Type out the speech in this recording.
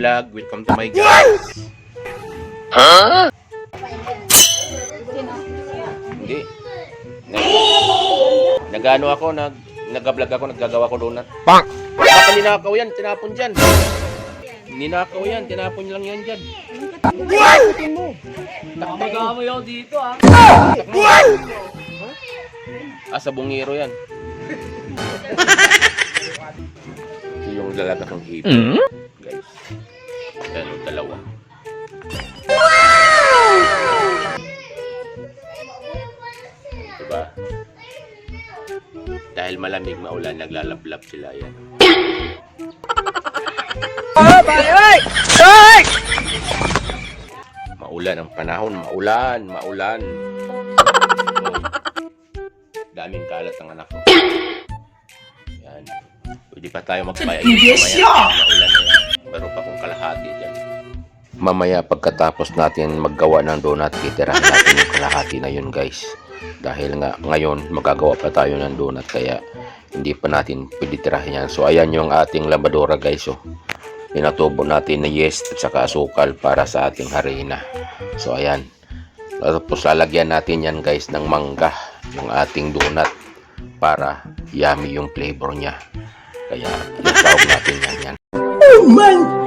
vlog. Welcome to my guys. Hindi. Nag, nagano ako, nag, nag-vlog ako, naggagawa ko donut. Baka ninakaw yan, tinapon dyan. Ninakaw yan, tinapon lang yan dyan. Magamoy ako dito ah. Ah, sa bungiro yan. Ito yung dalaga kong hipon. Guys. Yan Dahil malamig maulan, naglalablab sila yan. Maulan ang panahon, maulan, maulan. Daming kalat ang anak ko. Yan. Pwede pa tayo magpaya. Mamaya, maulan na yan. Meron pa kong kalahati dyan. Mamaya pagkatapos natin maggawa ng donut, titirahan natin yung kalahati na yun guys. Dahil nga ngayon magagawa pa tayo ng donut kaya hindi pa natin pwede tirahin yan. So ayan yung ating labadora guys. Oh. Pinatubo natin na yeast at saka asukal para sa ating harina. So ayan. Tapos lalagyan natin yan guys ng mangga ng ating donut para yummy yung flavor niya. Kaya isaw natin yan yan. Oh my!